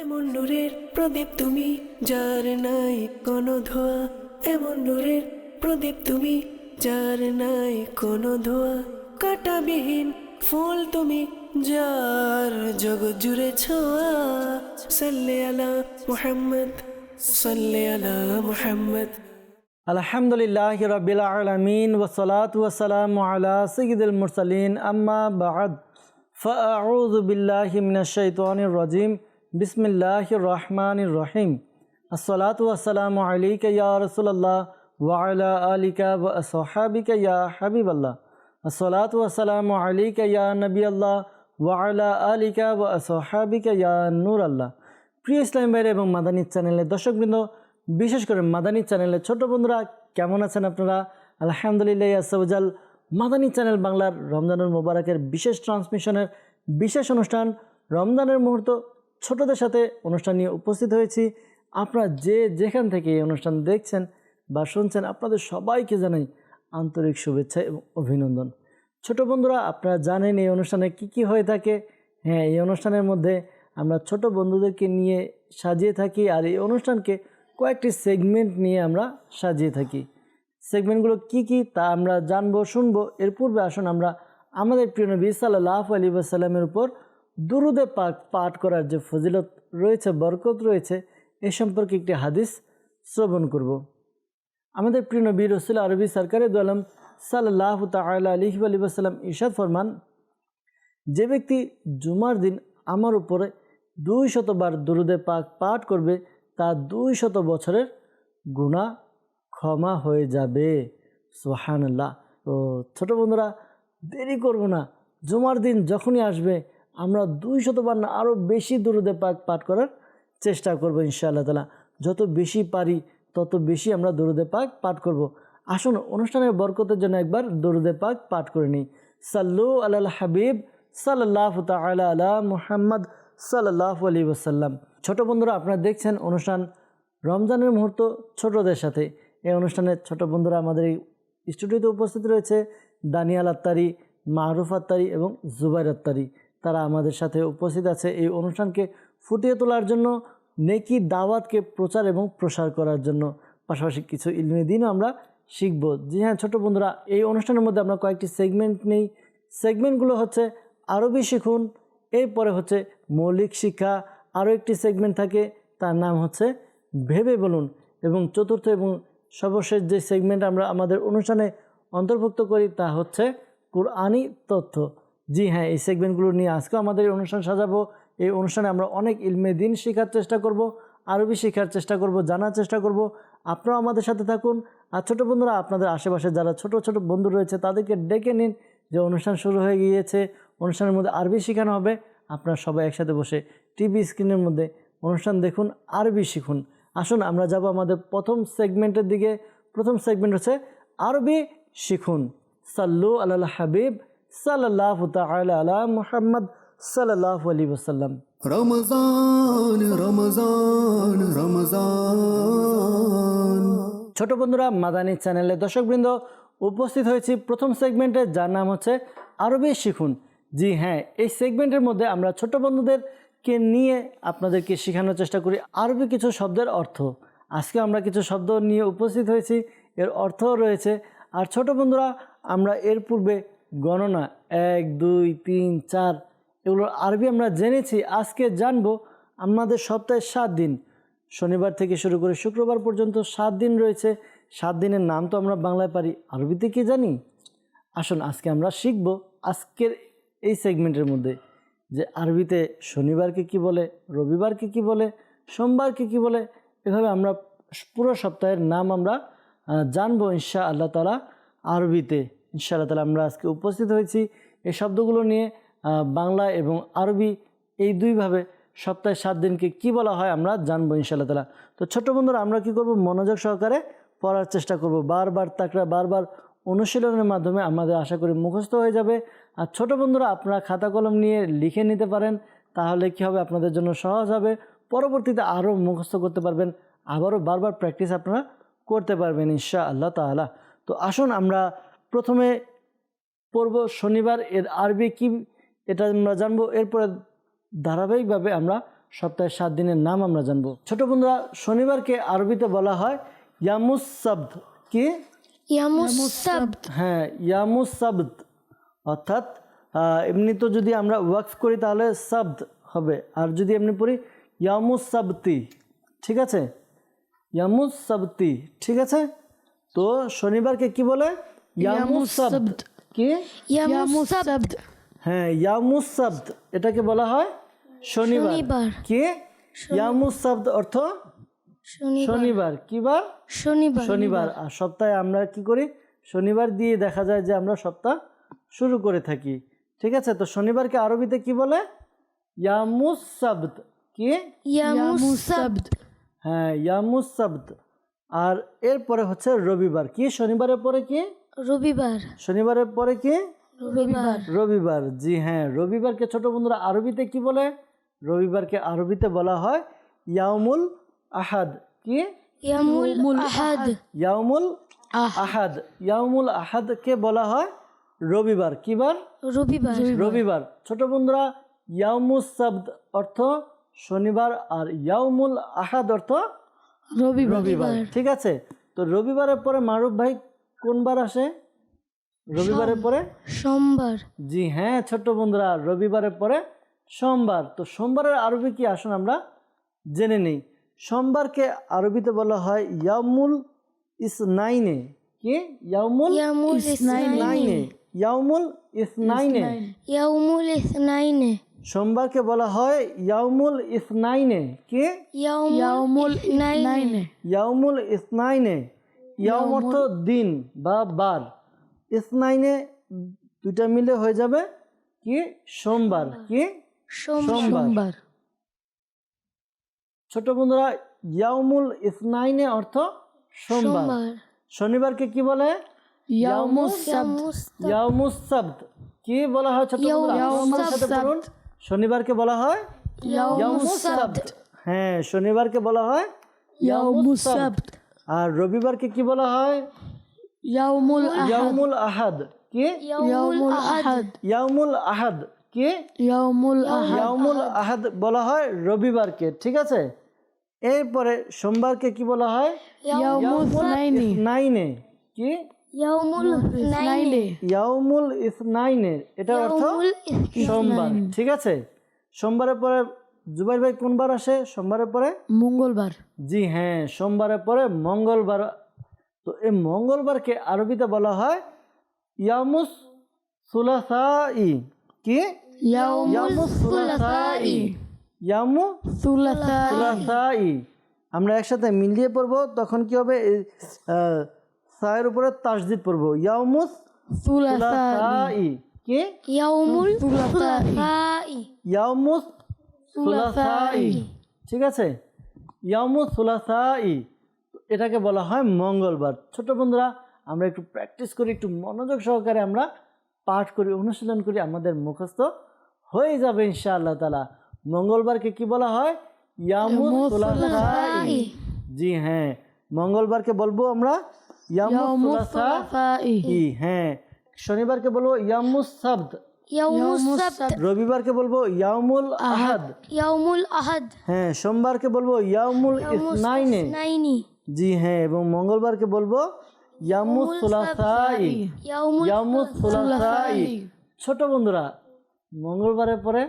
এমন নূরের প্রদীপ তুমি, যার নাই কোনো ধোয়া। এমন নূরের প্রদীপ তুমি, যার নাই কোনো ধোয়া। কাটাবিহীন ফুল তুমি, যার জগৎ জুড়ে ছোঁয়া। সাল্লে আলা মুহাম্মদ, সাল্লে আলা মুহাম্মদ। আলহামদুলিল্লাহ রবিল আলমিন ওসলাত ওসালাম আলা সঈদুল মুরসালিন। আম্মা বাদ ফআউয বিল্লাহি মিনাশ শাইতানির রাজিম। বিসমিল্লাহির রহমান রহিম। আসসালাতু ওয়াসসালামু আলাইকা ইয়া রাসূলুল্লাহ ওয়া আলা আলিকা ওয়া আসহাবিকা ইয়া হাবিবাল্লাহ। আসসালাতু ওয়াসসালামু আলাইকা ইয়া নবিয়াল্লাহ ওয়া আলা আলিকা ওয়া আসহাবিকা ইয়া নূরাল্লাহ। প্রিয় ইসলাম ভাইরা এবং মাদানী চ্যানেলের দর্শকবৃন্দ, বিশেষ করে মাদানী চ্যানেলের ছোট বন্ধুরা, কেমন আছেন আপনারা? আলহামদুলিল্লাহ আসাউজাল মাদানী চ্যানেল বাংলার রমজানুল মোবারকের বিশেষ ট্রান্সমিশনের বিশেষ অনুষ্ঠান রমজানের মুহূর্ত ছোটদের সাথে অনুষ্ঠান নিয়ে উপস্থিত হয়েছি। আপনারা যে যেখান থেকে এই অনুষ্ঠান দেখছেন বা শুনছেন, আপনাদের সবাইকে জানাই আন্তরিক শুভেচ্ছা এবং অভিনন্দন। ছোট বন্ধুরা, আপনারা জানেন এই অনুষ্ঠানে কি কি হয়ে থাকে? হ্যাঁ এই অনুষ্ঠানের মধ্যে আমরা ছোট বন্ধুদেরকে নিয়ে সাজিয়ে থাকি আর এই অনুষ্ঠানকে কয়েকটি সেগমেন্ট নিয়ে আমরা সাজিয়ে থাকি। সেগমেন্টগুলো কি কি তা আমরা জানব, শুনব। এর পূর্বে আসুন আমরা আমাদের প্রিয় নবী সাল্লাহ আলী সাল্লামের উপর দুরুদে পাক পাঠ করার যে ফজিলত রয়েছে, বরকত রয়েছে, এ সম্পর্কে একটি হাদিস শ্রবণ করব। আমাদের প্রিয় নবী রসুল আরবি সরকারের দোয়ালাম সাল্লাহ তাল আলহি আলী সাল্লাম ইরশাদ ফরমান, যে ব্যক্তি জুমার দিন আমার উপরে দুই শতবার দুরুদে পাক পাঠ করবে, তা দুই শত বছরের গুণা ক্ষমা হয়ে যাবে। সোহানাল্লাহ তো ছোট বন্ধুরা, দেরি করব না। জুমার দিন যখনই আসবে আমরা দুই শতবার না আরও বেশি দুরুদে পাক পাঠ করার চেষ্টা করব, ইনশাআল্লাহ তালা যত বেশি পারি, তত বেশি আমরা দরুদে পাক পাঠ করব। আসুন, অনুষ্ঠানের বরকতের জন্য একবার দরুদে পাক পাঠ করে নিই। সাল্লু আল্লাহ হাবিব সাল্লাহ তালা আলা মুহাম্মদ সাল্লাহ আলী ওসাল্লাম ছোট বন্ধুরা, আপনারা দেখছেন অনুষ্ঠান রমজানের মুহূর্ত ছোটদের সাথে। এই অনুষ্ঠানে ছোট বন্ধুরা আমাদের এই স্টুডিওতে উপস্থিত রয়েছে দানিয়াল আত্তারি, মাহরুফ আত্তারি এবং জুবাইর আত্তারি। তারা আমাদের সাথে উপস্থিত আছে এই অনুষ্ঠানকে ফুটিয়ে তোলার জন্য, নেকি দাওয়াতকে প্রচার এবং প্রসার করার জন্য। পাশাপাশি কিছু ইলমি দিনও আমরা শিখব। জি হ্যাঁ ছোটো বন্ধুরা, এই অনুষ্ঠানের মধ্যে আমরা কয়েকটি সেগমেন্ট নেই। সেগমেন্টগুলো হচ্ছে আরবি শিখুন, এরপরে হচ্ছে মৌলিক শিক্ষা, আরও একটি সেগমেন্ট থাকে, তার নাম হচ্ছে ভেবে বলুন। এবং চতুর্থ এবং সর্বশেষ যে সেগমেন্ট আমরা আমাদের অনুষ্ঠানে অন্তর্ভুক্ত করি, তা হচ্ছে কোরআনি তথ্য। জি হ্যাঁ এই সেগমেন্টগুলো নিয়ে আজকেও আমাদের এই অনুষ্ঠান সাজাবো। এই অনুষ্ঠানে আমরা অনেক ইলমে দিন শেখার চেষ্টা করব, আরবি শেখার চেষ্টা করব, জানার চেষ্টা করব। আপনারাও আমাদের সাথে থাকুন। আর ছোটো বন্ধুরা, আপনাদের আশেপাশে যারা ছোট ছোট বন্ধু রয়েছে, তাদেরকে ডেকে নিন যে অনুষ্ঠান শুরু হয়ে গিয়েছে, অনুষ্ঠানের মধ্যে আরবি শেখানো হবে। আপনারা সবাই একসাথে বসে টিভি স্ক্রিনের মধ্যে অনুষ্ঠান দেখুন, আরবি শিখুন। আসুন, আমরা যাব আমাদের প্রথম সেগমেন্টের দিকে। প্রথম সেগমেন্ট হচ্ছে আরবি শিখুন। সাল্লু আল্লাহ হাবিব সাল্লাহ তাল মুহাম্মদ সাল্লাহ আলী ওসাল্লাম রমজান রমজান রমজান। ছোট বন্ধুরা মাদানী চ্যানেলের দর্শকবৃন্দ উপস্থিত হয়েছি। প্রথম সেগমেন্টে যার নাম হচ্ছে আরবি শিখুন। জি হ্যাঁ এই সেগমেন্টের মধ্যে আমরা ছোট বন্ধুদেরকে নিয়ে আপনাদেরকে শেখানোর চেষ্টা করি আরবি কিছু শব্দের অর্থ। আজকে আমরা কিছু শব্দ নিয়ে উপস্থিত হয়েছি এর অর্থও রয়েছে। আর ছোট বন্ধুরা আমরা এর পূর্বে গণনা এক, দুই, তিন, চার, এগুলোর আরবি আমরা জেনেছি, আজকে জানব আমাদের সপ্তাহে সাত দিন। শনিবার থেকে শুরু করে শুক্রবার পর্যন্ত সাত দিন রয়েছে, সাত দিনের নাম তো আমরা বাংলায় পারি, আরবিতে কি জানি? আসুন, আজকে আমরা শিখব আজকের এই সেগমেন্টের মধ্যে, যে আরবিতে শনিবারকে কি বলে, রবিবারকে কি বলে, সোমবারকে কি বলে, এভাবে আমরা পুরো সপ্তাহের নাম আমরা জানব ইনশা আল্লাহ তালা আরবিতে। ইনশা আল্লাহ তালা আমরা আজকে উপস্থিত হয়েছি এই শব্দগুলো নিয়ে বাংলা এবং আরবি এই দুইভাবে সপ্তাহে সাত দিনকে কি বলা হয় আমরা জানব ইনশাআল্লাহ তালা তো ছোট্ট বন্ধুরা, আমরা কি করব? মনোযোগ সহকারে পড়ার চেষ্টা করব। বারবার তাকরা, বারবার অনুশীলনের মাধ্যমে আমাদের আশা করি মুখস্থ হয়ে যাবে। আর ছোট বন্ধুরা, আপনারা খাতা কলম নিয়ে লিখে নিতে পারেন, তাহলে কি হবে? আপনাদের জন্য সহজ হবে। পরবর্তীতে আরও মুখস্থ করতে পারবেন। আবারও বারবার প্র্যাকটিস আপনারা করতে পারবেন ইনশা আল্লাহ তাআলা। তো আসুন আমরা প্রথমে পড়ব শনিবার এর আরবি কি এটা আমরা জানব। এরপরে ধারাবাহিকভাবে আমরা সপ্তাহে সাত দিনের নাম আমরা জানব। ছোট বন্ধুরা শনিবারকে আরবিতে বলা হয় ইয়ামুস শব্দ কি হ্যাঁ ইয়ামুস শব্দ অর্থাৎ এমনি তো যদি আমরা ওয়াকফ করি তাহলে শব্দ হবে। আর যদি এমনি পড়ি ইয়ামুস সাবতি ঠিক আছে? ইয়ামুস সাবতি ঠিক আছে? তো শনিবারকে কি বলে? ইয়ামুস শব্দ কি ইয়ামুসাব্ত হ্যাঁ ইয়ামুসব্দ এটাকে বলা হয় শনিবার। কি? ইয়ামুসাব্দ অর্থ শনিবার। কি বার? শনিবার শনিবার। আর সপ্তাহে আমরা কি করি? শনিবার দিয়ে দেখা যায় যে আমরা সপ্তাহ শুরু করে থাকি। ঠিক আছে? তো শনিবারকে আরবিতে কি বলে? ইয়ামুস শব্দ কি? ইয়ামুসাব্ত হ্যাঁ ইয়ামুসব্দ আর এরপরে হচ্ছে রবিবার। কি? শনিবারের পরে কি? রবিবার। শনিবারের পরে কি? রবিবার। রবিবার জি হ্যাঁ রবিবারকে ছোট বন্ধুরা আরবিতে কি বলে? রবিবারকে আরবিতে বলা হয় ইয়ামুল আহাদ। কি? ইয়ামুল আহাদ। ইয়ামুল আহাদ। ইয়ামুল আহাদকে বলা হয় রবিবার। কিবার রবিবার। রবিবার। ছোট বন্ধুরা ইয়ামুস শব্দ অর্থ শনিবার আর ইয়ামুল আহাদ অর্থ রবিবার। ঠিক আছে? তো রবিবারের পরে মারুফ ভাই কোন বার আসে? রবিবারের পরে? সোমবার। জি হ্যাঁ ছোট্ট বন্ধুরা রবিবারের পরে সোমবার। তো সোমবারের আরবি কি আসুন আমরা জেনে নেই। সোমবারকে আরবিতে বলা হয় ইয়ামুল ইসনাইনে। কি? ইয়ামুল ইয়ামুল ইসনাইনে। ইয়ামুল ইসনাইনে। ইয়াউমুল ইসনাইনে। সোমবারকে বলা হয় ইয়ামুল ইসনাইনে। কি? ইয়াউমুল ইসনাইনে। ইয়ামুল ইসনাইনে। ইয়াম অর্থ দিন বা বার। ইসনাইনে দুইটা মিলে হয়ে যাবে কি? সোমবার। কি? সোমবার। ছোট বন্ধুরা ইয়ামুল ইসনাইনে অর্থ সোমবার। শনিবারকে কি বলে? ইয়ামুস ইয়ামুস কি বলা হয় ছোট শনিবারকে বলা হয় হ্যাঁ শনিবারকে বলা হয় ইয়ামুস সাবত। আর রবিবারকে কি বলা হয়? ইয়াউমুল আহাদ। কি? ইয়াউমুল আহাদ। আহাদ। কি? ইয়াউমুল ইয়ামুল আহাদ বলা হয় রবিবারকে ঠিক আছে? এরপরে সোমবারকে কি বলা হয়? নাইনে। কি? ইয়াউমুল ইসনাইনে। এটার অর্থ সোমবার ঠিক আছে? সোমবারের পরে জুবাইর ভাই কোনবার আসে? সোমবারের পরে? মঙ্গলবার। জি হ্যাঁ সোমবারের পরে মঙ্গলবার। তো এই মঙ্গলবারকে আরবিতে বলা হয় ইয়ামুস সুলাসাই। কি? ইয়ামুস সুলাসাই। ইয়ামু সুলাসাই। আমরা একসাথে মিলিয়ে পড়ব তখন কি হবে? সায়ের উপরে তাসদিদ পড়ব। ইয়ামুস সুলাসাই। কি? ইয়াউমুল সুলাসাই। ইয়ামুস সুলাসাই। ঠিক আছে? সুলাসাই। এটাকে বলা হয় মঙ্গলবার। ছোট বন্ধুরা আমরা একটু প্র্যাকটিস করি একটু মনোযোগ সহকারে আমরা পাঠ করি অনুশীলন করি আমাদের মুখস্থ হয়ে যাবে ইনশাআল্লাহ তালা মঙ্গলবারকে কি বলা হয়? সুলাসাই। জি হ্যাঁ। মঙ্গলবারকে বলব আমরা? সুলাসাই। হ্যাঁ। শনিবারকে বলব ইয়ামুস সাবদ। রবিবারকে বলব ইয়ামুল আহাদ। ইয়াউমুল আহাদ। হ্যাঁ সোমবারকে বলব ইয়ামুল ইসনাইনে নাইনি। জি হ্যাঁ এবং মঙ্গলবারকে বলব ইয়ামুস সুলাসাই। ইয়াউমুল ইয়ামুস সুলাসাই। ছোট বন্ধুরা মঙ্গলবারের পরে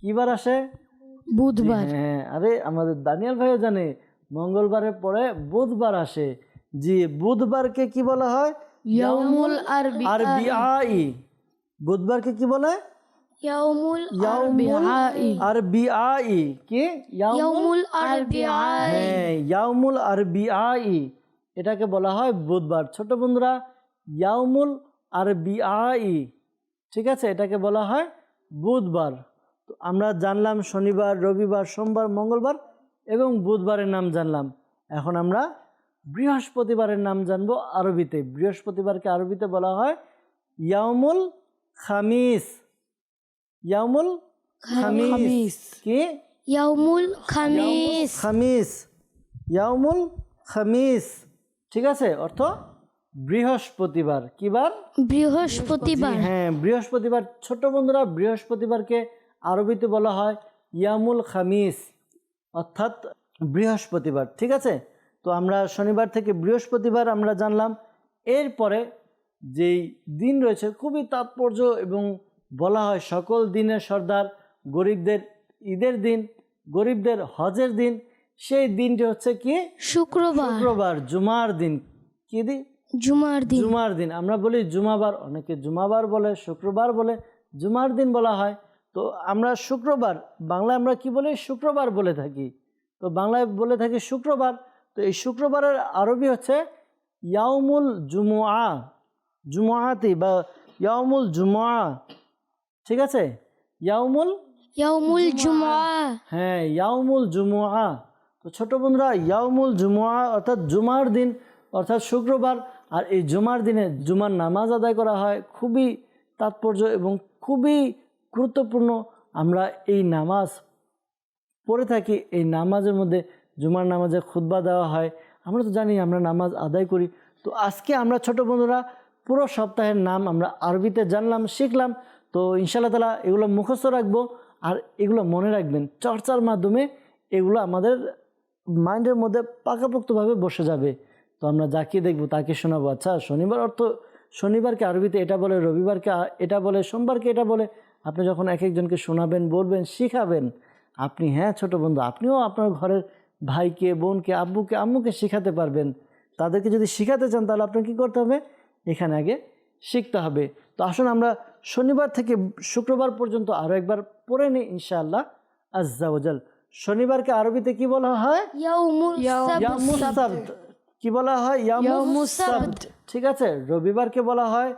কি বার আসে? বুধবার। হ্যাঁ আরে আমাদের দানিয়াল ভাইও জানে মঙ্গলবারের পরে বুধবার আসে। জি বুধবারকে কি বলা হয়? ইয়াউমুল আরবি আরবি আই বুধবারকে কি বলে? ইয়াউমুল ইয়াউমুল কি? ইয়াউমুল হ্যাঁ ইয়াউমুল এটাকে বলা হয় বুধবার। ছোট বন্ধুরা ইয়াউমুল আই ঠিক আছে এটাকে বলা হয় বুধবার। তো আমরা জানলাম শনিবার রবিবার সোমবার মঙ্গলবার এবং বুধবারের নাম জানলাম। এখন আমরা বৃহস্পতিবারের নাম জানব আরবিতে। বৃহস্পতিবারকে আরবিতে বলা হয় ইয়াউমুল খামিস। ইয়াউমুল খামিস। কি? ইয়াউমুল খামিস। খামিস। ইয়াউমুল খামিস। ঠিক আছে? অর্থ বৃহস্পতিবার। কি বার বৃহস্পতিবার হ্যাঁ বৃহস্পতিবার। ছোট বন্ধুরা বৃহস্পতিবারকে আরবিতে বলা হয় ইয়ামুল খামিস। অর্থাৎ বৃহস্পতিবার। ঠিক আছে? তো আমরা শনিবার থেকে বৃহস্পতিবার আমরা জানলাম। এরপরে যেই দিন রয়েছে খুবই তাৎপর্য এবং বলা হয় সকল দিনের সর্দার গরিবদের ঈদের দিন গরিবদের হজের দিন সেই দিনটি হচ্ছে কি? শুক্রবার। শুক্রবার জুমার দিন। কি দিন জুমার দিন। জুমার দিন। আমরা বলি জুমাবার অনেকে জুমাবার বলে শুক্রবার বলে। জুমার দিন বলা হয়। তো আমরা শুক্রবার বাংলায় আমরা কি বলি? শুক্রবার বলে থাকি। তো বাংলায় বলে থাকি শুক্রবার। তো এই শুক্রবারের আরবি হচ্ছে ইয়াউমুল জুমুআ। জুমুআতি বা ইয়ামুল জুমুআ ঠিক আছে? ইয়ামুল ইয়ামুল জুমা হ্যাঁ ইয়ামুল জুমুআ। তো ছোট বন্ধুরা ইয়ামুল জুমুআ অর্থাৎ জুমার দিন অর্থাৎ শুক্রবার। আর এই জুমার দিনে জুমার নামাজ আদায় করা হয়। খুবই তাৎপর্য এবং খুবই গুরুত্বপূর্ণ। আমরা এই নামাজ পড়ে থাকি। এই নামাজের মধ্যে জুমার নামাজে খুতবা দেওয়া হয়। আমরা তো জানি আমরা নামাজ আদায় করি। তো আজকে আমরা ছোট বন্ধুরা পুরো সপ্তাহের নাম আমরা আরবিতে জানলাম, শিখলাম। তো ইনশাআল্লাহ তালা এগুলো মুখস্থ রাখব। আর এগুলো মনে রাখবেন, চর্চার মাধ্যমে এগুলো আমাদের মাইন্ডের মধ্যে পাকাপোক্তভাবে বসে যাবে। তো আমরা যাকে দেখব তাকে শোনাবো। আচ্ছা শনিবার অর্থ শনিবারকে আরবিতে এটা বলে, রবিবারকে এটা বলে, সোমবারকে এটা বলে। আপনি যখন এক একজনকে শোনাবেন, বলবেন, শিখাবেন, আপনি হ্যাঁ ছোট বন্ধু, আপনিও আপনার ঘরের ভাইকে, বোনকে, আব্বুকে, আম্মুকে শেখাতে পারবেন। তাদেরকে যদি শেখাতে চান তাহলে আপনার কী করতে হবে? এখানে আগে শিখতে হবে। তো আসুন আমরা শনিবার থেকে শুক্রবার পর্যন্ত আরও একবার পড়ে নিই ইনশাআল্লাহ আজ্জাওজাল শনিবারকে আরবিতে কি বলা হয়? কি বলা হয়? ঠিক আছে? রবিবারকে বলা হয়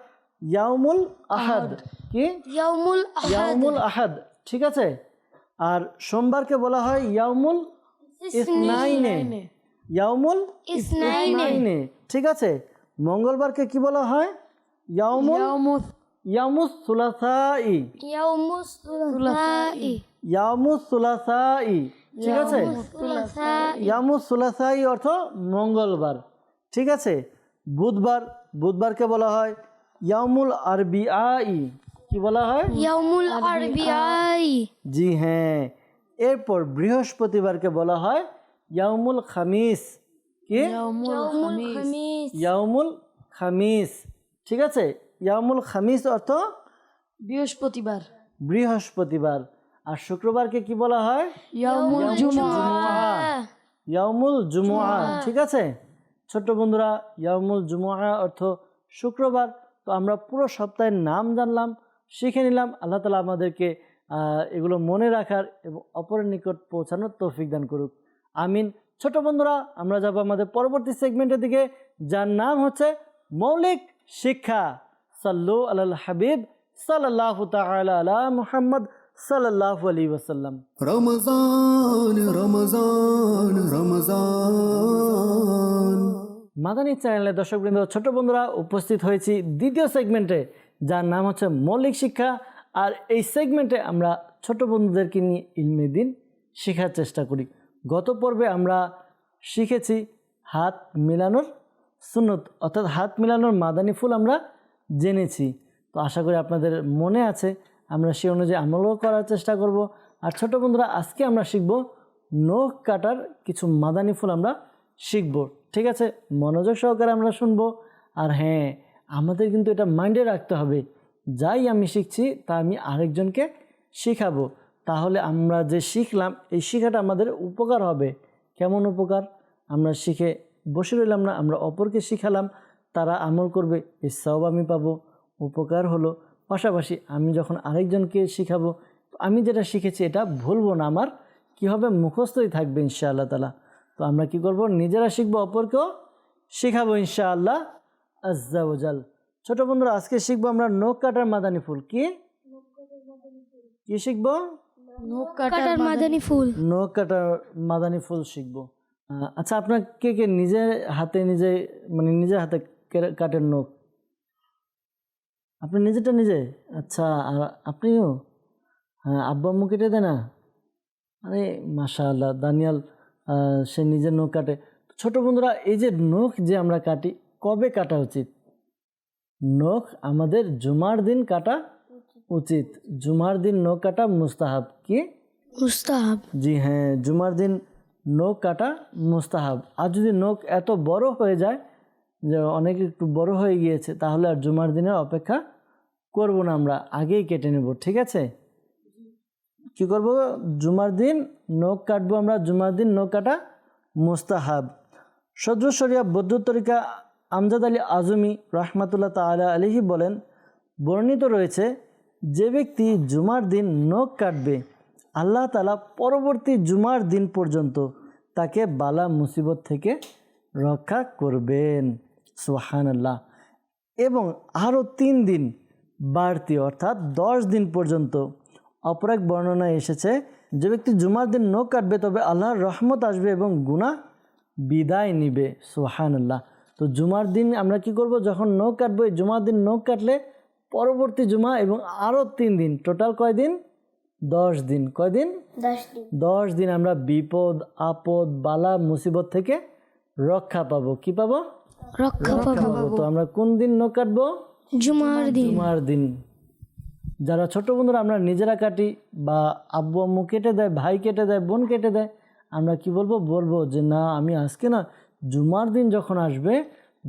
ইয়ামুল আহাদ। কি? ইয়ামুল আহাদ। ঠিক আছে? আর সোমবারকে বলা হয় ইয়ামুল ইসনাইনে। ইয়ামুল ইসনাইনে। ঠিক আছে? মঙ্গলবারকে কি বলা হয়? ইয়ামুল ইয়ামুস সুলাসাই। সুলাসাই। ইয়ামুস সুলাসাই। ঠিক আছে? সুলাসাই। ইয়ামুস সুলাসাই অর্থ মঙ্গলবার। ঠিক আছে? বুধবার বুধবারকে বলা হয় ইয়ামুল আরবি আই কি বলা হয়? ইয়াউমুল আরবিয়াই জি হ্যাঁ। এরপর বৃহস্পতিবারকে বলা হয় ইয়ামুল খামিস। কি? ইয়ামুল খামিস। ঠিক আছে? ইয়ামুল খামিস অর্থ? বৃহস্পতিবার। বৃহস্পতিবার। আর শুক্রবারকে কি বলা হয়? ইয়ামুল জুমুআ। ঠিক আছে? ছোট্ট বন্ধুরা ইয়ামুল জুমুআ অর্থ শুক্রবার। তো আমরা পুরো সপ্তাহের নাম জানলাম শিখে নিলাম। আল্লাহ তালা আমাদেরকে আহ, এগুলো মনে রাখার এবং অপরের নিকট পৌঁছানোর তৌফিক দান করুক। আমিন। ছোট বন্ধুরা আমরা যাব আমাদের পরবর্তী সেগমেন্টের দিকে যার নাম হচ্ছে মৌলিক শিক্ষা। সাল্লু আল হাবিব সাল্লাহ তালা মুহাম্মদ সাল্লাহ আলী ওসাল্লাম রমজান রমজান রমজান। মাদানী চ্যানেলের দর্শকবৃন্দ ছোট বন্ধুরা উপস্থিত হয়েছি দ্বিতীয় সেগমেন্টে যার নাম হচ্ছে মৌলিক শিক্ষা। আর এই সেগমেন্টে আমরা ছোট বন্ধুদেরকে নিয়ে ইলমে দিন শেখার চেষ্টা করি। গত পর্বে আমরা শিখেছি হাত মেলানোর সুন্নত, অর্থাৎ হাত মেলানোর মাদানি ফুল আমরা জেনেছি। তো আশা করি আপনাদের মনে আছে, আমরা সে অনুযায়ী আমলও করার চেষ্টা করব। আর ছোট বন্ধুরা, আজকে আমরা শিখব নখ কাটার কিছু মাদানি ফুল আমরা শিখব। ঠিক আছে? মনোযোগ সহকারে আমরা শুনব। আর হ্যাঁ আমাদের কিন্তু এটা মাইন্ডে রাখতে হবে। যাই আমি শিখছি, তা আমি আরেকজনকে শেখাবো। তাহলে আমরা যে শিখলাম এই শেখাটা আমাদের উপকার হবে। কেমন উপকার? আমরা শিখে বসে রইলাম না আমরা অপরকে শিখালাম তারা আমল করবে এই সব আমি পাবো। উপকার হলো পাশাপাশি আমি যখন আরেকজনকে শিখাবো তো আমি যেটা শিখেছি এটা ভুলবো না আমার কী হবে মুখস্থই থাকবে ইনশাআল্লাহ তালা তো আমরা কি করব? নিজেরা শিখব অপরকেও শেখাবো ইনশাআল্লাহ আজ্জাওজাল ছোট বন্ধুরা আজকে শিখব আমরা নখ কাটার মাদানি ফুল। কি? কি শিখব? কাটার মাদানি ফুল। নখ কাটার মাদানি ফুল শিখব। আচ্ছা আপনার কে কে নিজের হাতে নিজে মানে নিজের হাতে কেটে- কাটেন নখ আপনি নিজেরটা নিজে? আচ্ছা আর আপনিও? হ্যাঁ আব্বা আম্মু কেটে দেয় না? আরে মাশা আল্লাহ দানিয়াল সে নিজের নখ কাটে। ছোট বন্ধুরা এই যে নখ যে আমরা কাটি কবে কাটা উচিত? নখ আমাদের জুমার দিন কাটা উচিত। জুমার দিন নখ কাটা মুস্তাহাব। কি? মুস্তাহাব। জি হ্যাঁ জুমার দিন নখ কাটা মুস্তাহাব। আর যদি নখ এত বড় হয়ে যায় যে অনেক একটু বড় হয়ে গিয়েছে তাহলে আর জুমার দিনের অপেক্ষা করব না আমরা আগেই কেটে নেব ঠিক আছে? কি করব? জুমার দিন নখ কাটবো আমরা জুমার দিন নখ কাটা মুস্তাহাব। সদ্র শরিয়া বৌদ্ধ তরিকা আমজাদ আলী আজমি রহমাতুল্লাহ তালা আলিহি বলেন বর্ণিত রয়েছে যে ব্যক্তি জুমার দিন নখ কাটবে আল্লাহ তালা পরবর্তী জুমার দিন পর্যন্ত তাকে বালা মুসিবত থেকে রক্ষা করবেন। সোহান আল্লাহ এবং আরও তিন দিন বাড়তি, অর্থাৎ দশ দিন পর্যন্ত অপর এক বর্ণনায় এসেছে যে ব্যক্তি জুমার দিন নখ কাটবে তবে আল্লাহর রহমত আসবে এবং গুনাহ বিদায় নিবে। সোহান আল্লাহ তো জুমার দিন আমরা কি করব? যখন নখ কাটবো, এই জুমার দিন নখ কাটলে পরবর্তী জুমা এবং আরও তিন দিন, টোটাল কয় দিন? দশ দিন। কয় দিন? দশ দিন। আমরা বিপদ আপদ বালা মুসিবত থেকে রক্ষা পাবো। কি পাবো? রক্ষা রক্ষা পাবো। তো আমরা কোন দিন নখ কাটবো? জুমার দিন। জুমার দিন। যারা ছোট বন্ধুরা আমরা নিজেরা কাটি বা আব্বু আম্মু কেটে দেয় ভাই কেটে দেয় বোন কেটে দেয় আমরা কি বলব? বলব যে না আমি আজকে না জুমার দিন যখন আসবে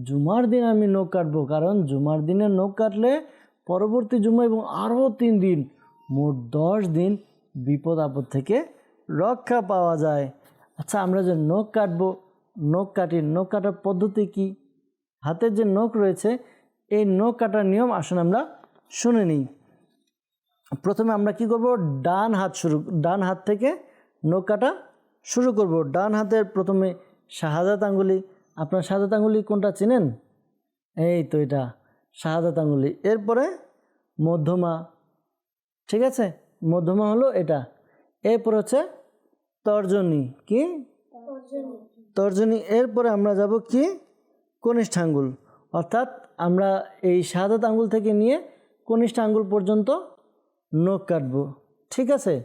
জুমার দিন আমি নখ কাটবো। কারণ জুমার দিনে নখ কাটলে পরবর্তী জুমা এবং আরও তিন দিন মোট দশ দিন বিপদ আপদ থেকে রক্ষা পাওয়া যায়। আচ্ছা আমরা যে নখ কাটবো, নখ কাটি, নখ কাটার পদ্ধতি কি? হাতের যে নখ রয়েছে, এই নখ কাটার নিয়ম আসুন আমরা শুনে নিই। প্রথমে আমরা কি করব? ডান হাত শুরু, ডান হাত থেকে নখ কাটা শুরু করব। ডান হাতের প্রথমে শাহাদাত আঙ্গুলি। আপনার শাহাদাত আঙ্গুলি কোনটা চেনেন? এই তো এটা শাহাদাত আঙ্গুলি। এরপরে মধ্যমা ঠিক আছে? মধ্যমা হলো এটা। এরপর হচ্ছে তর্জনী, কি? তর্জনী। এরপরে আমরা যাব কি? কনিষ্ঠ আঙ্গুল। অর্থাৎ আমরা এই সাদাত আঙ্গুল থেকে নিয়ে কনিষ্ঠ আঙ্গুল পর্যন্ত নখ কাটবো। ঠিক আছে?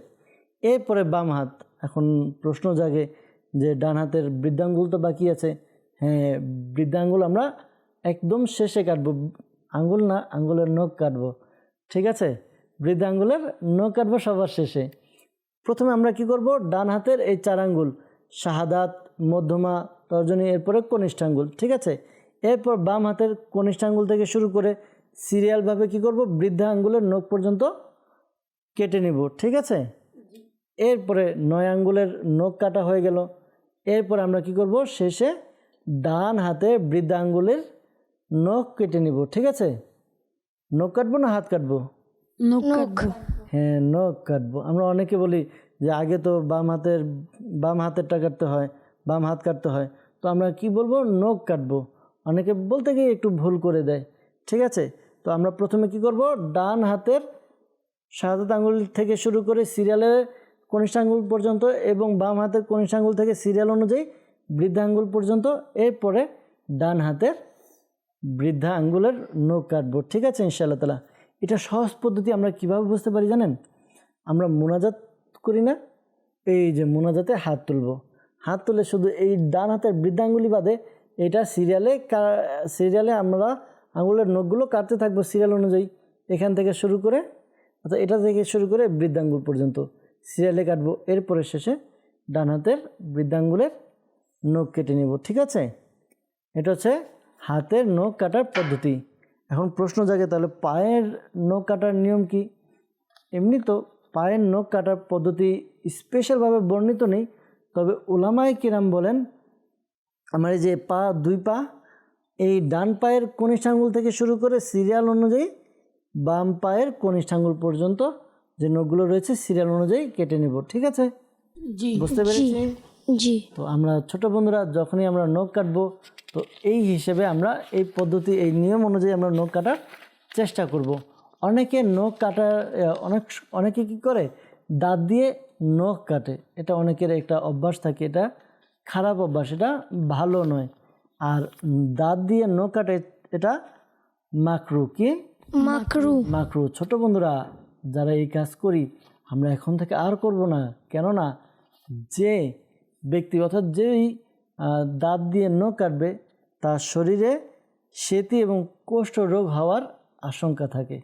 এরপরে বাম হাত। এখন প্রশ্ন জাগে যে ডান হাতের বৃদ্ধাঙ্গুল তো বাকি আছে। হ্যাঁ বৃদ্ধাঙ্গুল আমরা একদম শেষে কাটবো। আঙ্গুল না, আঙ্গুলের নখ কাটবো। ঠিক আছে? বৃদ্ধাঙ্গুলের নখ কাটবো সবার শেষে। প্রথমে আমরা কি করব? ডান হাতের এই চার আঙ্গুল শাহাদাত, মধ্যমা, তর্জনী, এরপরে কনিষ্ঠ আঙ্গুল ঠিক আছে? এরপর বাম হাতের কনিষ্ঠ আঙ্গুল থেকে শুরু করে সিরিয়ালভাবে কি করব? বৃদ্ধা আঙ্গুলের নখ পর্যন্ত কেটে নিব, ঠিক আছে? এরপরে নয় আঙ্গুলের নখ কাটা হয়ে গেল। এরপর আমরা কি করব? শেষে ডান হাতে বৃদ্ধা আঙ্গুলের নখ কেটে নিব, ঠিক আছে? নখ কাটবো না হাত কাটবো? নখ কাটবো হ্যাঁ নখ কাটবো আমরা অনেকে বলি যে আগে তো বাম হাতের বাম হাতেরটা কাটতে হয় বাম হাত কাটতে হয়। তো আমরা কি বলব? নখ কাটবো। অনেকে বলতে গিয়ে একটু ভুল করে দেয়। ঠিক আছে? তো আমরা প্রথমে কি করব? ডান হাতের শাহাদাত আঙ্গুল থেকে শুরু করে সিরিয়ালের কনিষ্ঠ আঙ্গুল পর্যন্ত এবং বাম হাতের কনিষ্ঠ আঙ্গুল থেকে সিরিয়াল অনুযায়ী বৃদ্ধা আঙ্গুল পর্যন্ত এরপরে ডান হাতের বৃদ্ধা আঙ্গুলের নখ কাটবো ঠিক আছে ইনশাআল্লাহ তালা এটা সহজ পদ্ধতি আমরা কীভাবে বুঝতে পারি জানেন? আমরা মোনাজাত করি না, এই যে মোনাজাতে হাত তুলব। হাত তুলে শুধু এই ডান হাতের বৃদ্ধাঙ্গুলি বাদে এটা সিরিয়ালে সিরিয়ালে আমরা আঙুলের নখগুলো কাটতে থাকব সিরিয়াল অনুযায়ী। এখান থেকে শুরু করে, অর্থাৎ এটা থেকে শুরু করে বৃদ্ধাঙ্গুল পর্যন্ত সিরিয়ালে কাটবো। এরপরে শেষে ডান হাতের বৃদ্ধাঙ্গুলের নখ কেটে নেব, ঠিক আছে? এটা হচ্ছে হাতের নখ কাটার পদ্ধতি। এখন প্রশ্ন জাগে তাহলে পায়ের নখ কাটার নিয়ম কি? এমনি তো পায়ের নখ কাটার পদ্ধতি স্পেশালভাবে বর্ণিত নেই তবে ওলামাই কিরাম বলেন আমার এই যে পা দুই পা এই ডান পায়ের কনিষ্ঠ আঙ্গুল থেকে শুরু করে সিরিয়াল অনুযায়ী বাম পায়ের কনিষ্ঠ আঙ্গুল পর্যন্ত যে নখগুলো রয়েছে সিরিয়াল অনুযায়ী কেটে নেব ঠিক আছে? জি বুঝতে পেরেছি জি। তো আমরা ছোট বন্ধুরা যখনই আমরা নখ কাটবো তো এই হিসেবে আমরা এই পদ্ধতি এই নিয়ম অনুযায়ী আমরা নখ কাটার চেষ্টা করব। অনেকে নখ কাটার অনেক অনেকে কি করে? দাঁত দিয়ে নখ কাটে। এটা অনেকের একটা অভ্যাস থাকে এটা খারাপ অভ্যাস এটা ভালো নয়। আর দাঁত দিয়ে নখ কাটে এটা মাকরু। কি? মাকরু। মাকরু। ছোট বন্ধুরা যারা এই কাজ করি আমরা এখন থেকে আর করব না। কেননা যে ব্যক্তি অর্থাৎ যেই দাঁত দিয়ে নখ কাটবে তার শরীরে সেতি এবং কোষ্ঠ রোগ হওয়ার আশঙ্কা থাকে।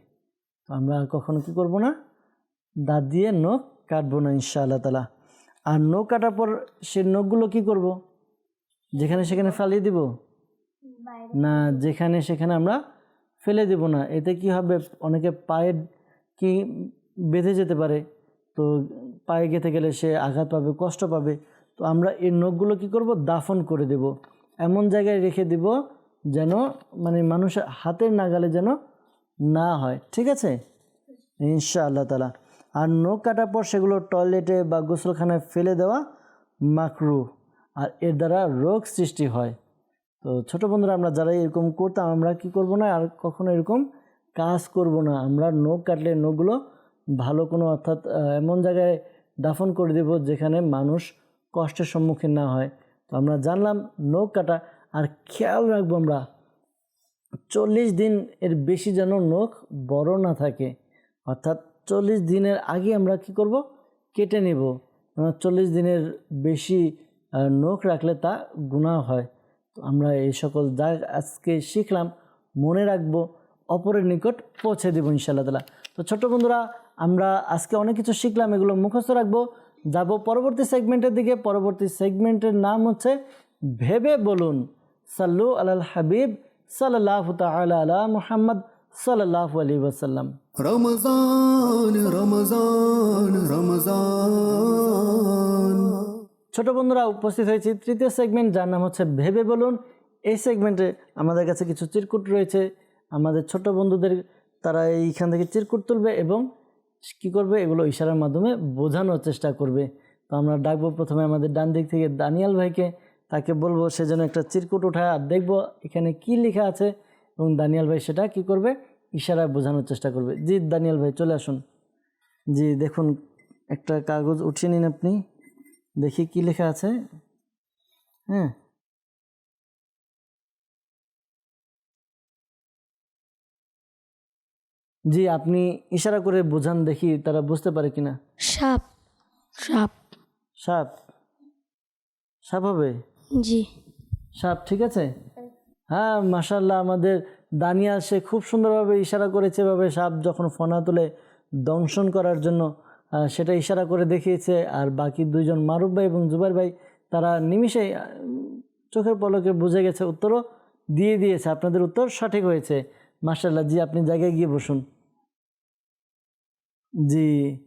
তো আমরা আর কখনো কি করব না? দাঁত দিয়ে নখ কাটবো না ইনশাআল্লাহ তালা আর নখ কাটার পর সে নখগুলো কি করব? যেখানে সেখানে ফালিয়ে দিব? না যেখানে সেখানে আমরা ফেলে দেব না। এতে কি হবে? অনেকে পায়ে কি বেঁধে যেতে পারে। তো পায়ে গেঁথে গেলে সে আঘাত পাবে কষ্ট পাবে। তো আমরা এই নখগুলো কি করব? দাফন করে দেব। এমন জায়গায় রেখে দেব যেন মানে মানুষের হাতের নাগালে যেন না হয়। ঠিক আছে? ইনশাআল্লাহ তালা আর নখ কাটার পর সেগুলো টয়লেটে বা গোসলখানায় ফেলে দেওয়া মাকরু আর এর দ্বারা রোগ সৃষ্টি হয়। তো ছোট বন্ধুরা, আমরা যারা এরকম করতাম, আমরা কি করব না? আর কখনো এরকম কাজ করব না। আমরা নখ কাটলে নখগুলো ভালো কোনো, অর্থাৎ এমন জায়গায় দাফন করে দেব যেখানে মানুষ কষ্টের সম্মুখীন না হয়। তো আমরা জানলাম নখ কাটা আর খেয়াল রাখব আমরা, চল্লিশ দিন এর বেশি যেন নখ বড় না থাকে। অর্থাৎ চল্লিশ দিনের আগে আমরা কি করব? কেটে নেব। চল্লিশ দিনের বেশি নখ রাখলে তা গুণা হয়। তো আমরা এই সকল যা আজকে শিখলাম, মনে রাখব, অপরের নিকট পৌঁছে দেবো ইনশাআল্লাহ তালা তো ছোট্ট বন্ধুরা, আমরা আজকে অনেক কিছু শিখলাম, এগুলো মুখস্থ রাখব। যাব পরবর্তী সেগমেন্টের দিকে। পরবর্তী সেগমেন্টের নাম হচ্ছে ভেবে বলুন। সাল্লু আলাল হাবিব সাল্লাহ তালা আলা মুহাম্মদ সাল্লাহ আলী ওসাল্লাম রমজান রমজান রমজান। ছোট বন্ধুরা উপস্থিত হয়েছি তৃতীয় সেগমেন্ট যার নাম হচ্ছে ভেবে বলুন। এই সেগমেন্টে আমাদের কাছে কিছু চিরকুট রয়েছে। আমাদের ছোট বন্ধুদের তারা এইখান থেকে চিরকুট তুলবে এবং কি করবে? এগুলো ইশারার মাধ্যমে বোঝানোর চেষ্টা করবে। তো আমরা ডাকবো প্রথমে আমাদের ডান দিক থেকে দানিয়াল ভাইকে। তাকে বলব সে যেন একটা চিরকুট উঠায় আর দেখব এখানে কি লেখা আছে এবং দানিয়াল ভাই সেটা কি করবে? ইশারায় বোঝানোর চেষ্টা করবে। জি, দানিয়াল ভাই, চলে আসুন। জি, দেখুন, একটা কাগজ উঠিয়ে নিন আপনি। দেখি কি লেখা আছে। হ্যাঁ। জি আপনি ইশারা করে বোঝান দেখি তারা বুঝতে পারে কিনা। সাপ। সাপ। সাপ? সাপ হবে? জি। সাপ ঠিক আছে? হ্যাঁ মাশাল্লাহ আমাদের দানিয়া সে খুব সুন্দরভাবে ইশারা করেছে এভাবে সাপ যখন ফনা তুলে দংশন করার জন্য সেটা ইশারা করে দেখিয়েছে আর বাকি দুইজন মারুফ ভাই এবং জুবাইর ভাই তারা নিমিষেই চোখের পলকে বুঝে গেছে উত্তরও দিয়ে দিয়েছে আপনাদের উত্তর সঠিক হয়েছে। মাশাল্লাহ জি আপনি জায়গায় গিয়ে বসুন। জি।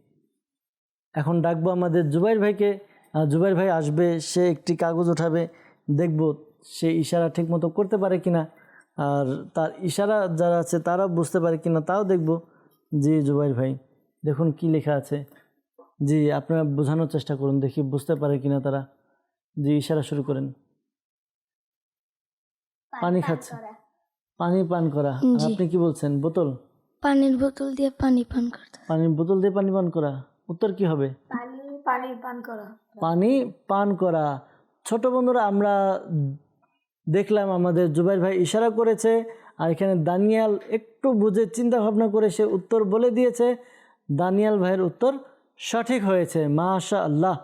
এখন ডাকবো আমাদের জুবাইর ভাইকে। আহ, জুবাইর ভাই আসবে সে একটি কাগজ উঠাবে দেখব সে ইশারা ঠিক মতো করতে পারে কিনা। আর তার ইশারা যারা আছে তারা বুঝতে পারে কিনা তাও দেখব। জি জুবাইর ভাই দেখুন কি লেখা আছে। জি আপনারা বোঝানোর চেষ্টা করুন দেখি বুঝতে পারে কিনা তারা। জি ইশারা শুরু করেন। পানি খাচ্ছে। পানি পান করা। আর জি। আপনি কি বলছেন? বোতল? পানির বোতল দিয়ে পানি পান করতে পানির বোতল দিয়ে পানি পান করা উত্তর কি হবে? পানি পান করা। পানি পান করা। ছোট বন্ধুরা আমরা দেখলাম আমাদের জুবাইর ভাই ইশারা করেছে আর এখানে দানিয়াল একটু বুঝে চিন্তা ভাবনা করে সে উত্তর বলে দিয়েছে। দানিয়াল ভাইয়ের উত্তর সঠিক হয়েছে মাশা আল্লাহ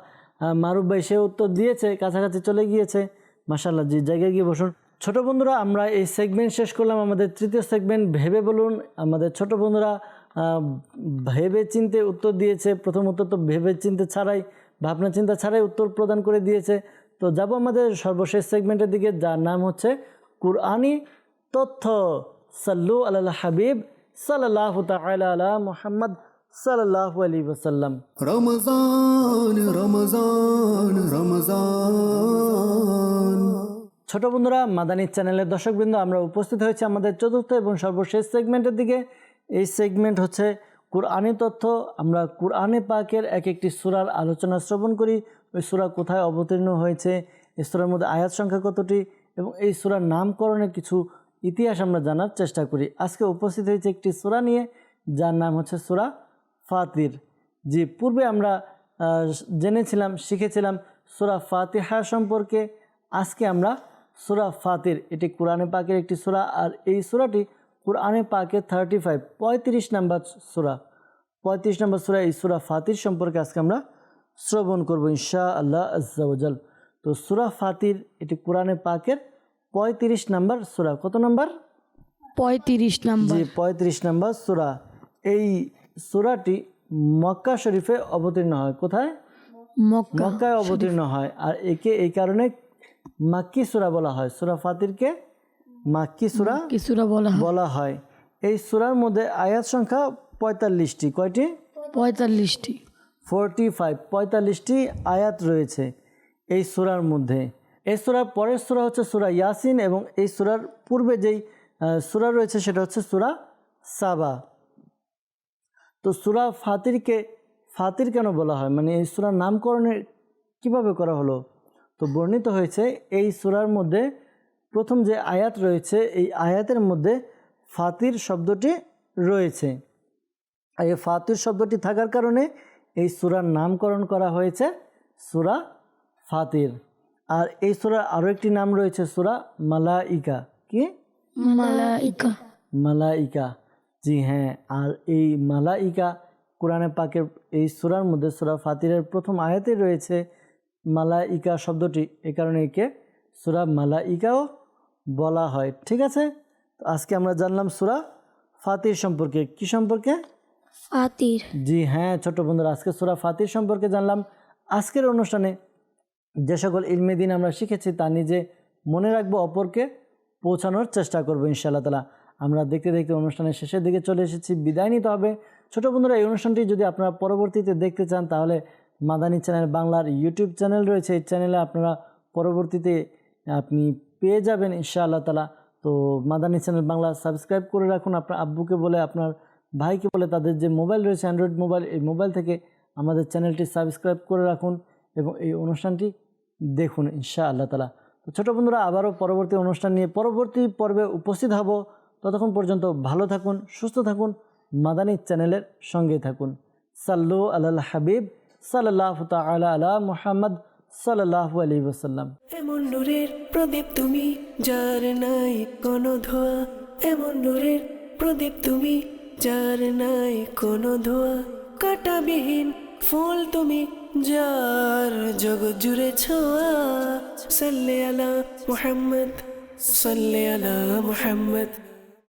মারুফ ভাই সে উত্তর দিয়েছে কাছাকাছি চলে গিয়েছে। মাশাল্লাহ জি জায়গায় গিয়ে বসুন। ছোট বন্ধুরা, আমরা এই সেগমেন্ট শেষ করলাম। আমাদের তৃতীয় সেগমেন্ট ভেবে বলুন। আমাদের ছোট বন্ধুরা ভেবে চিনতে উত্তর দিয়েছে। প্রথম উত্তর তো ভেবে চিনতে ছাড়াই, ভাবনা চিন্তা ছাড়াই উত্তর প্রদান করে দিয়েছে। তো যাব আমাদের সর্বশেষ সেগমেন্টের দিকে, যার নাম হচ্ছে কুরআনি তথ্য। সাল্লু আল হাবিব সাল্লাহ তালা আলা মোহাম্মদ সাল্লাহ আলী ওসাল্লাম রমজান রমজান রমজান। ছোট বন্ধুরা, মাদানী চ্যানেলের দর্শকবৃন্দ, আমরা উপস্থিত হয়েছি আমাদের চতুর্থ এবং সর্বশেষ সেগমেন্টের দিকে। এই সেগমেন্ট হচ্ছে কুরআনি তথ্য। আমরা কুরআনে পাকের এক একটি সূরার আলোচনা শ্রবণ করি। ওই সূরা কোথায় অবতীর্ণ হয়েছে, এই সূরার মধ্যে আয়াত সংখ্যা কতটি এবং এই সূরার নামকরণের কিছু ইতিহাস আমরা জানার চেষ্টা করি। আজকে উপস্থিত হয়েছে একটি সূরা নিয়ে, যার নাম হচ্ছে সুরা ফাতির। যে পূর্বে আমরা জেনেছিলাম, শিখেছিলাম সূরা ফাতিহা সম্পর্কে। আজকে আমরা সূরা ফাতির। এটি কোরআনে পাকের একটি সূরা আর এই সূরাটি কোরআনে পাকের থার্টি ফাইভ পঁয়ত্রিশ নাম্বার সূরা। পঁয়ত্রিশ নম্বর সূরা এই সূরা ফাতির সম্পর্কে আজকে আমরা শ্রবণ করব ইনশা আল্লাহ আজ্জাওজাল তো সুরা ফাতির এটি কোরআনে পাকের পঁয়ত্রিশ নাম্বার সূরা। কত নাম্বার? পঁয়ত্রিশ নাম্বার। জি পঁয়ত্রিশ নম্বর সূরা। এই সূরাটি মক্কা শরীফে অবতীর্ণ হয়। কোথায়? মক্কায় অবতীর্ণ হয়। আর একে এই কারণে মাক্কি সুরা বলা হয়? সুরা ফাতিরকে মাক্কি সুরা কিছুটা বলা বলা হয়। এই সুরার মধ্যে আয়াত সংখ্যা পঁয়তাল্লিশটি। কয়টি? পঁয়তাল্লিশটি। Forty five. পঁয়তাল্লিশটি আয়াত রয়েছে এই সুরার মধ্যে। এই সুরার পরের সুরা হচ্ছে সুরা ইয়াসিন এবং এই সুরার পূর্বে যেই সুরা রয়েছে সেটা হচ্ছে সুরা সাবা। তো সুরা ফাতিরকে ফাতির কেন বলা হয়? মানে এই সুরার নামকরণের কীভাবে করা হলো? তো বর্ণিত হয়েছে এই সুরার মধ্যে প্রথম যে আয়াত রয়েছে এই আয়াতের মধ্যে ফাতির শব্দটি রয়েছে। আর এই ফাতির শব্দটি থাকার কারণে এই সুরার নামকরণ করা হয়েছে সুরা ফাতির। আর এই সুরার আরও একটি নাম রয়েছে সুরা মালাইকা। কি? মালাইকা। মালাইকা। জি হ্যাঁ আর এই মালাইকা কোরআনে পাকের এই সুরার মধ্যে সুরা ফাতিরের প্রথম আয়াতে রয়েছে মালাইকা শব্দটি এই কারণে একে সুরা মালাইকাও বলা হয়। ঠিক আছে? তো আজকে আমরা জানলাম সুরা ফাতির সম্পর্কে। কি সম্পর্কে? ফাতির। জি হ্যাঁ ছোট বন্ধুরা আজকে সুরা ফাতির সম্পর্কে জানলাম। আজকের অনুষ্ঠানে যে সকল ইলমে দিন আমরা শিখেছি তা নিজে মনে রাখব অপরকে পৌঁছানোর চেষ্টা করব ইনশাআল্লাহ তালা আমরা দেখতে দেখতে অনুষ্ঠানের শেষের দিকে চলে এসেছি বিদায় নিতে হবে। ছোট বন্ধুরা এই অনুষ্ঠানটি যদি আপনারা পরবর্তীতে দেখতে চান তাহলে মাদানী চ্যানেল বাংলার ইউটিউব চ্যানেল রয়েছে। এই চ্যানেলে আপনারা পরবর্তীতে আপনি পেয়ে যাবেন ইনশাআল্লাহ তালা তো মাদানী চ্যানেল বাংলা সাবস্ক্রাইব করে রাখুন। আপনার আব্বুকে বলে, আপনার ভাইকে বলে, তাদের যে মোবাইল রয়েছে অ্যান্ড্রয়েড মোবাইল, এই মোবাইল থেকে আমাদের চ্যানেলটি সাবস্ক্রাইব করে রাখুন এবং এই অনুষ্ঠানটি দেখুন ইনশা আল্লাহ তালা তো ছোটো বন্ধুরা, আবারও পরবর্তী অনুষ্ঠান নিয়ে পরবর্তী পর্বে উপস্থিত হব। ততক্ষণ পর্যন্ত ভালো থাকুন, সুস্থ থাকুন, মাদানী চ্যানেলের সঙ্গেই থাকুন। সাল্লু আল হাবিব। সাল্লাহ তালা আলা মুহাম্মদ সাল্লাহু আলী ওসাল্লাম এমন নূরের প্রদীপ তুমি, যার নাই কোনো ধোয়া। এমন নূরের প্রদীপ তুমি, যার নাই কোনো ধোয়া। কাটাবিহীন ফুল তুমি, যার জগৎ জুড়ে ছোঁয়া। সাল্লে আলা মুহাম্মদ, সাল্লে আলা মুহাম্মদ।